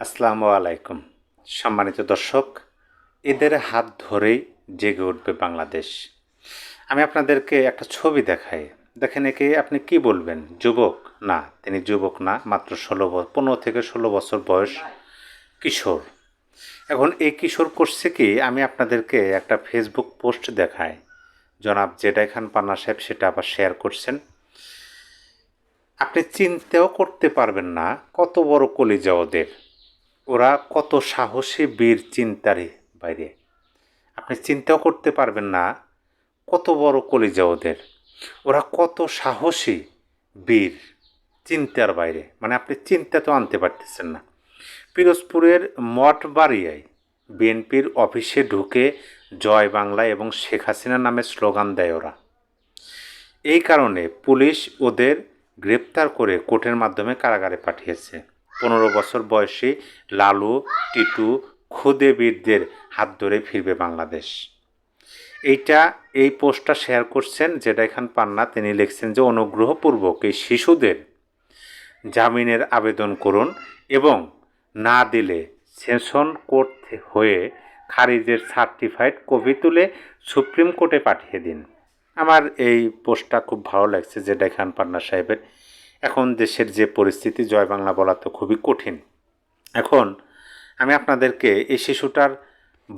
আসসালামু আলাইকুম। সম্মানিত দর্শক এদের হাত ধরেই জেগে উঠবে বাংলাদেশ। আমি আপনাদেরকে একটা ছবি দেখাই। দেখেন একে, আপনি কি বলবেন? যুবক? না, তিনি যুবক না, মাত্র ষোলো পনেরো থেকে ষোলো বছর বয়স কিশোর। এখন এই কিশোর করছে কি? আমি আপনাদেরকে একটা ফেসবুক পোস্ট দেখাই। জনাব জেডাই খান পান্না সাহেব সেটা আবার শেয়ার করছেন। আপনি চিনতেও করতে পারবেন না কত বড় কলিজা ওদের। ওরা কত সাহসী বীর চিন্তারে বাইরে। আপনি চিন্তাও করতে পারবেন না কত বড় কলিজা ওদের। ওরা কত সাহসী বীর চিন্তার বাইরে। মানে আপনি চিন্তা তো আনতে পারতেছেন না। পিরোজপুরের মঠবাড়িয়ায় বিএনপির অফিসে ঢুকে জয় বাংলা এবং শেখ হাসিনা নামে স্লোগান দেয় ওরা। এই কারণে পুলিশ ওদের গ্রেপ্তার করে কোর্টের মাধ্যমে কারাগারে পাঠিয়েছে। পনেরো বছর বয়সী লালু, টিটু খুদে বীরদের হাত ধরে ফিরবে বাংলাদেশ। এইটা, এই পোস্টটা শেয়ার করছেন যেটা এখান পান্না। তিনি লিখছেন যে, অনুগ্রহপূর্বক এই শিশুদের জামিনের আবেদন করুন এবং না দিলে সেশন কোর্ট হয়ে খারিজের সার্টিফাইড কপি তুলে সুপ্রিম কোর্টে পাঠিয়ে দিন। আমার এই পোস্টটা খুব ভালো লাগছে যেটা খান পান্না সাহেবের। এখন দেশের যে পরিস্থিতি, জয় বাংলা বলা তো খুবই কঠিন। এখন আমি আপনাদেরকে এই শিশুটার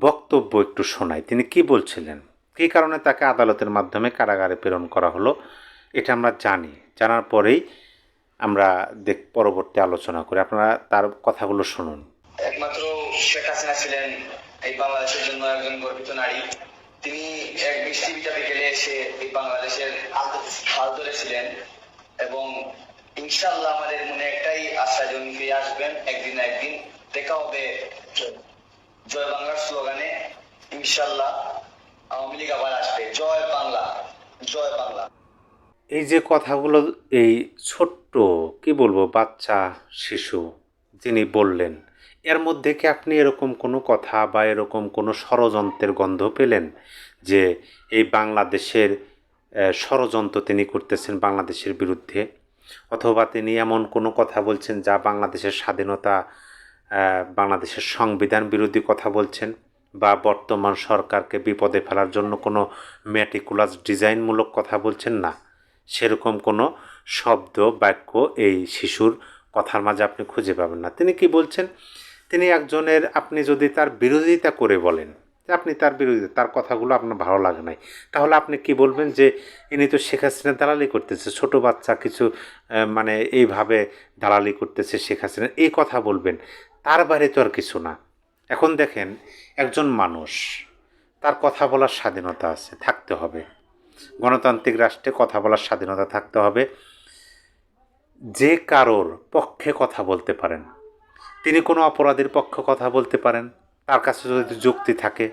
বক্তব্য একটু শোনাই। তিনি কি বলছিলেন? কী কারণে তাকে আদালতের মাধ্যমে কারাগারে প্রেরণ করা হলো, এটা আমরা জানি। জানার পরেই আমরা দেখ, পরবর্তী আলোচনা করি। আপনারা তার কথাগুলো শুনুন। একমাত্র শেখ হাসিনা ছিলেন এই বাংলাদেশের জন্য একজন গর্বিত নারী। তিনি এক বৃষ্টি বিকেলে এসে এই বাংলাদেশের হাল ধরেছিলেন এবং ইনশাল্লাহ আমাদের মনে একটাই আশা, যে আসবেন, একদিন একদিন দেখা হবে জয় বাংলার স্লোগানে। ইনশাল্লাহ আওয়ামী লীগ আবার আসবে। জয় বাংলা জয় বাংলা। এই যে কথাগুলো, এই ছোট্ট, কি বলব, বাচ্চা, শিশু যিনি বললেন, এর মধ্যে কি আপনি এরকম কোনো কথা বা এরকম কোনো ষড়যন্ত্রের গন্ধ পেলেন? যে এই বাংলাদেশের ষড়যন্ত্র তিনি করতেছেন বাংলাদেশের বিরুদ্ধে? অথবা তিনি এমন কোনো কথা বলছেন যা বাংলাদেশের স্বাধীনতা বাংলাদেশের সংবিধান বিরোধী কথা বলছেন বা বর্তমান সরকারকে বিপদে ফেলার জন্য কোনো ম্যাটিকুলাস ডিজাইনমূলক কথা বলছেন না। সেরকম কোনো শব্দ, বাক্য এই শিশুর কথার মাঝে আপনি খুঁজে পাবেন না। তিনি কি বলছেন? তিনি একজনের, আপনি যদি তার বিরোধিতা করে বলেন যে আপনি তার বিরোধিতা, তার কথাগুলো আপনার ভালো লাগে নাই। তাহলে আপনি কি বলবেন যে, ইনি তো শেখ হাসিনা দালালি করতেছে, ছোট বাচ্চা কিছু মানে এইভাবে দালালি করতেছে শেখ হাসিনা, এই কথা বলবেন, তার বাইরে তো আর কিছু না। এখন দেখেন, একজন মানুষ, তার কথা বলার স্বাধীনতা আছে, থাকতে হবে। গণতান্ত্রিক রাষ্ট্রে কথা বলার স্বাধীনতা থাকতে হবে। যে কারোর পক্ষে কথা বলতে পারেন, তিনি কোনো অপরাধীর পক্ষে কথা বলতে পারেন তার কাছে যদি যুক্তি থাকে,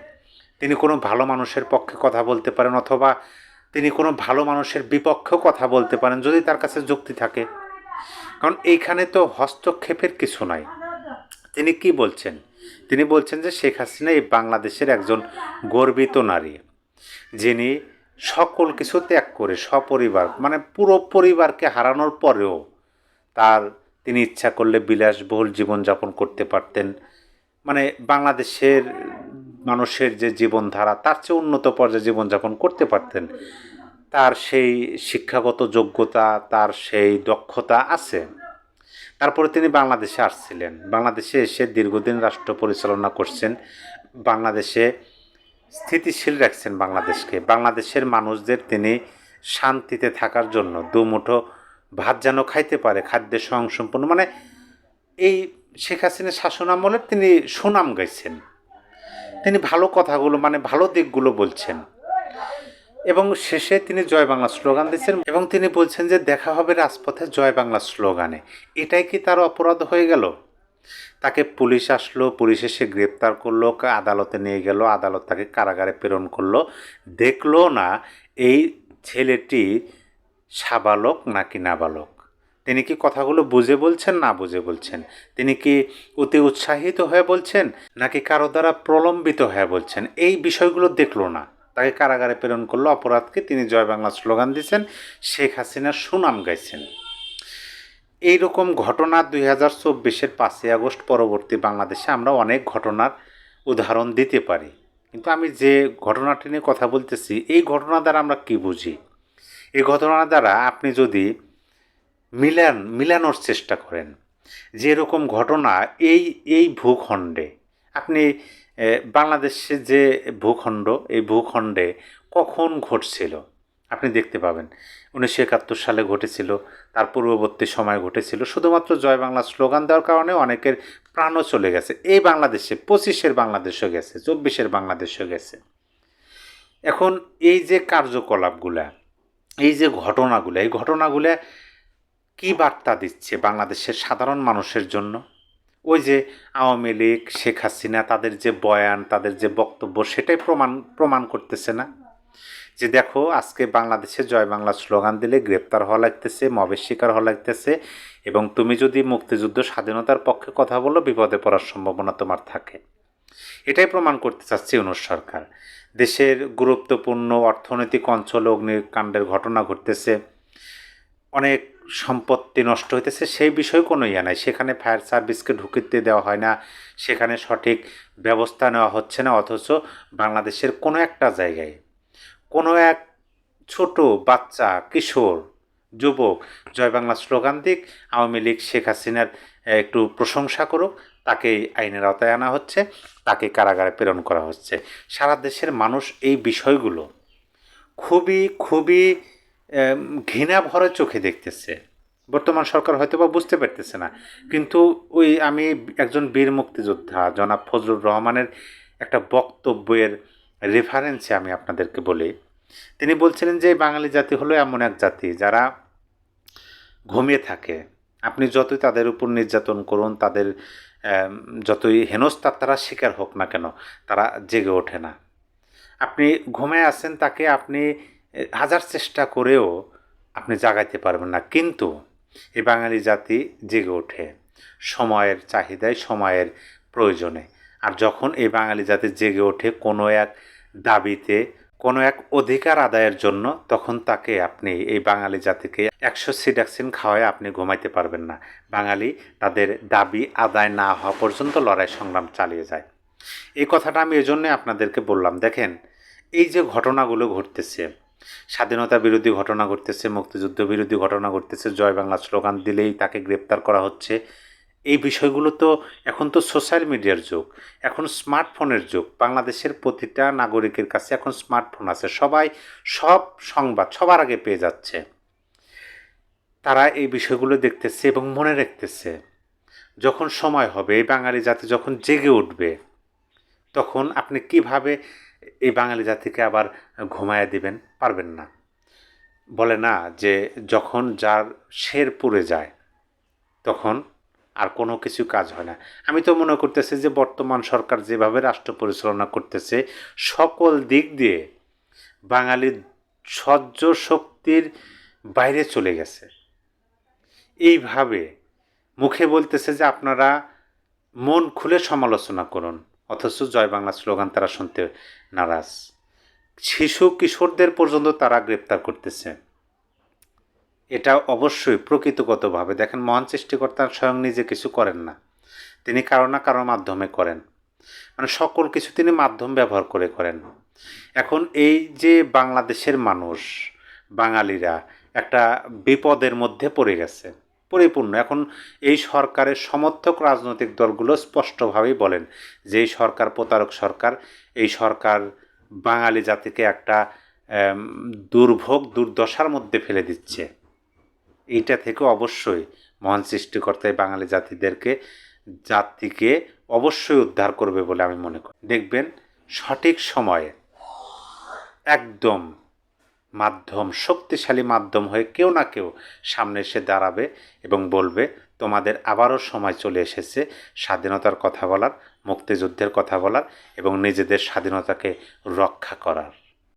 তিনি কোনো ভালো মানুষের পক্ষে কথা বলতে পারেন অথবা তিনি কোনো ভালো মানুষের বিপক্ষেও কথা বলতে পারেন যদি তার কাছে যুক্তি থাকে। কারণ এইখানে তো হস্তক্ষেপের কিছু নাই। তিনি কি বলছেন? তিনি বলছেন যে শেখ হাসিনা এই বাংলাদেশের একজন গর্বিত নারী, যিনি সকল কিছু ত্যাগ করে সপরিবার মানে পুরো পরিবারকে হারানোর পরেও তার তিনি ইচ্ছা করলে বিলাসবহুল জীবনযাপন করতে পারতেন। মানে বাংলাদেশের মানুষের যে জীবনধারা, তার চেয়ে উন্নত পর্যায়ে জীবনযাপন করতে পারতেন, তার সেই শিক্ষাগত যোগ্যতা, তার সেই দক্ষতা আছে। তারপরে তিনি বাংলাদেশে আসছিলেন। বাংলাদেশে এসে দীর্ঘদিন রাষ্ট্র পরিচালনা করছেন। বাংলাদেশে স্থিতিশীল রাখছেন বাংলাদেশকে। বাংলাদেশের মানুষদের তিনি শান্তিতে থাকার জন্য দুমুঠো ভাত যেন খাইতে পারে, খাদ্যের স্বয়ংসম্পূর্ণ মানে এই শেখ হাসিনার শাসন আমলে তিনি সুনাম গাইছেন। তিনি ভালো কথাগুলো মানে ভালো দিকগুলো বলছেন। এবং শেষে তিনি জয় বাংলা স্লোগান দিচ্ছেন এবং তিনি বলছেন যে, দেখা হবে রাজপথে জয় বাংলা স্লোগানে। এটাই কি তার অপরাধ হয়ে গেল? তাকে পুলিশ আসলো, পুলিশ এসে গ্রেপ্তার করল আদালতে নিয়ে গেল, আদালত তাকে কারাগারে প্রেরণ করল। দেখল না, এই ছেলেটি সাবালক নাকি নাবালক? তিনি কি কথাগুলো বুঝে বলছেন, না বুঝে বলছেন? তিনি কি অতি উৎসাহিত হয়ে বলছেন, নাকি কারও দ্বারা প্রলম্বিত হয়ে বলছেন? এই বিষয়গুলো দেখল না। তাকে কারাগারে প্রেরণ করল। অপরাধকে তিনি জয় বাংলা স্লোগান দিয়েছেন, শেখ হাসিনার সুনাম গাইছেন। এই রকম ঘটনা দুই হাজার চব্বিশের পাঁচই আগস্ট পরবর্তী বাংলাদেশে আমরা অনেক ঘটনার উদাহরণ দিতে পারি। কিন্তু আমি যে ঘটনাটি নিয়ে কথা বলতেছি, এই ঘটনা দ্বারা আমরা কি বুঝি? এই ঘটনা দ্বারা আপনি যদি মিলান, মিলানোর চেষ্টা করেন। যে এরকম ঘটনা এই এই ভূখণ্ডে, আপনি বাংলাদেশে যে ভূখণ্ড, এই ভূখণ্ডে কখন ঘটছিল? আপনি দেখতে পাবেন। উনিশশো একাত্তর সালে ঘটেছিল, তার পূর্ববর্তী সময় ঘটেছিল। শুধুমাত্র জয় বাংলা স্লোগান দেওয়ার কারণে অনেকের প্রাণও চলে গেছে। এই বাংলাদেশে, পঁচিশের বাংলাদেশও গেছে, চব্বিশের বাংলাদেশও গেছে। এখন এই যে কার্যকলাপগুলা, এই যে ঘটনাগুলো, এই ঘটনাগুলো কী বার্তা দিচ্ছে বাংলাদেশের সাধারণ মানুষের জন্য? ওই যে আওয়ামী লীগ, শেখ হাসিনা, তাদের যে বয়ান, তাদের যে বক্তব্য, সেটাই প্রমাণ প্রমাণ করতেছে না? যে দেখো, আজকে বাংলাদেশে জয় বাংলা স্লোগান দিলে গ্রেপ্তার হওয়া লাগতেছে, মবের শিকার হওয়া লাগতেছে এবং তুমি যদি মুক্তিযুদ্ধ স্বাধীনতার পক্ষে কথা বলো, বিপদে পড়ার সম্ভাবনা তোমার থাকে। এটাই প্রমাণ করতে চাচ্ছে ইউনুস সরকার। দেশের গুরুত্বপূর্ণ অর্থনৈতিক অঞ্চলে অগ্নিকাণ্ডের ঘটনা ঘটতেছে। অনেক সম্পত্তি নষ্ট হইতেছে, সেই বিষয়ে কোনো ইয়ে নাই। সেখানে ফায়ার সার্ভিসকে ঢুকিতে দেওয়া হয় না, সেখানে সঠিক ব্যবস্থা নেওয়া হচ্ছে না, অথচ বাংলাদেশের কোনো একটা জায়গায় কোনো এক ছোট বাচ্চা, কিশোর, যুবক, জয় বাংলা স্লোগান দিক, আওয়ামী লীগ, শেখ হাসিনার একটু প্রশংসা করুক তাকে আইনের আওতায় আনা হচ্ছে, তাকে কারাগারে প্রেরণ করা হচ্ছে। সারা দেশের মানুষ এই বিষয়গুলো খুবই খুবই ঘৃণা ভরে চোখে দেখতেছে। বর্তমান সরকার হয়তো বা বুঝতে পারতেছে না। কিন্তু ওই আমি একজন বীর মুক্তিযোদ্ধা, জনাব ফজলুর রহমানের একটা বক্তব্যের রেফারেন্সে আমি আপনাদেরকে বলি। তিনি বলছিলেন যে, বাঙালি জাতি হলো এমন এক জাতি যারা ঘুমিয়ে থাকে। আপনি যতই তাদের উপর নির্যাতন করুন, তাদের যতই হেনস্থার তারা শিকার হোক না কেন, তারা জেগে ওঠে না। আপনি ঘুমে আছেন তাকে আপনি হাজার চেষ্টা করেও আপনি জাগাইতে পারবেন না। কিন্তু এই বাঙালি জাতি জেগে ওঠে সময়ের চাহিদায়, সময়ের প্রয়োজনে। আর যখন এই বাঙালি জাতি জেগে ওঠে কোনো এক দাবিতে, কোনো এক অধিকার আদায়ের জন্য, তখন তাকে আপনি এই বাঙালি জাতিকে একশো সিডাক্সিন খাওয়ায় আপনি ঘুমাইতে পারবেন না। বাঙালি তাদের দাবি আদায় না হওয়া পর্যন্ত লড়াই সংগ্রাম চালিয়ে যায়। এই কথাটা আমি এজন্য আপনাদেরকে বললাম। দেখেন, এই যে ঘটনাগুলো ঘটতেছে স্বাধীনতা বিরোধী ঘটনা ঘটতেছে, মুক্তিযুদ্ধ বিরোধী ঘটনা ঘটতেছে, জয় বাংলা স্লোগান দিলেই তাকে গ্রেপ্তার করা হচ্ছে। এই বিষয়গুলো তো এখন তো সোশ্যাল মিডিয়ার যুগ, এখন স্মার্টফোনের যুগ। বাংলাদেশের প্রতিটা নাগরিকের কাছে এখন স্মার্টফোন আছে। সবাই সব সংবাদ সবার আগে পেয়ে যাচ্ছে। তারা এই বিষয়গুলো দেখতেছে এবং মনে রাখতেছে, যখন সময় হবে, এই বাঙালি জাতি যখন জেগে উঠবে, তখন আপনি কীভাবে এই বাঙালি জাতিকে আবার ঘুমায় দিবেন, পারবেন না। বলে না যে যখন যার শের পুড়ে যায়, তখন আর কোনো কিছু কাজ হয় না। আমি তো মনে করতেছি যে বর্তমান সরকার যেভাবে রাষ্ট্র পরিচালনা করতেছে, সকল দিক দিয়ে বাঙালির সহ্য শক্তির বাইরে চলে গেছে। এইভাবে মুখে বলতেছে যে আপনারা মন খুলে সমালোচনা করুন। অথচ জয় বাংলা স্লোগান তারা শুনতে নারাজ। শিশু কিশোরদের পর্যন্ত তারা গ্রেপ্তার করতেছে। এটা অবশ্যই প্রকৃতিগতভাবে। দেখেন, মহান সৃষ্টিকর্তা স্বয়ং নিজে কিছু করেন না। তিনি কারও না কারোর মাধ্যমে করেন। মানে সকল কিছু তিনি মাধ্যম ব্যবহার করে করেন। এখন এই যে বাংলাদেশের মানুষ, বাঙালিরা একটা বিপদের মধ্যে পড়ে গেছে। পরিপূর্ণ। এখন এই সরকারের সমর্থক রাজনৈতিক দলগুলো স্পষ্টভাবেই বলেন যে এই সরকার প্রতারক সরকার, এই সরকার বাঙালি জাতিকে একটা দুর্ভোগ, দুর্দশার মধ্যে ফেলে দিচ্ছে। এইটা থেকে অবশ্যই মহান সৃষ্টিকর্তা এই বাঙালি জাতিদেরকে, জাতিকে অবশ্যই উদ্ধার করবে বলে আমি মনে করি। দেখবেন সঠিক সময়ে একদম মাধ্যম, শক্তিশালী মাধ্যম হয়ে কেউ না কেউ সামনে এসে দাঁড়াবে এবং বলবে, তোমাদের আবারও সময় চলে এসেছে স্বাধীনতার কথা বলার, মুক্তিযুদ্ধের কথা বলার এবং নিজেদের স্বাধীনতাকে রক্ষা করার।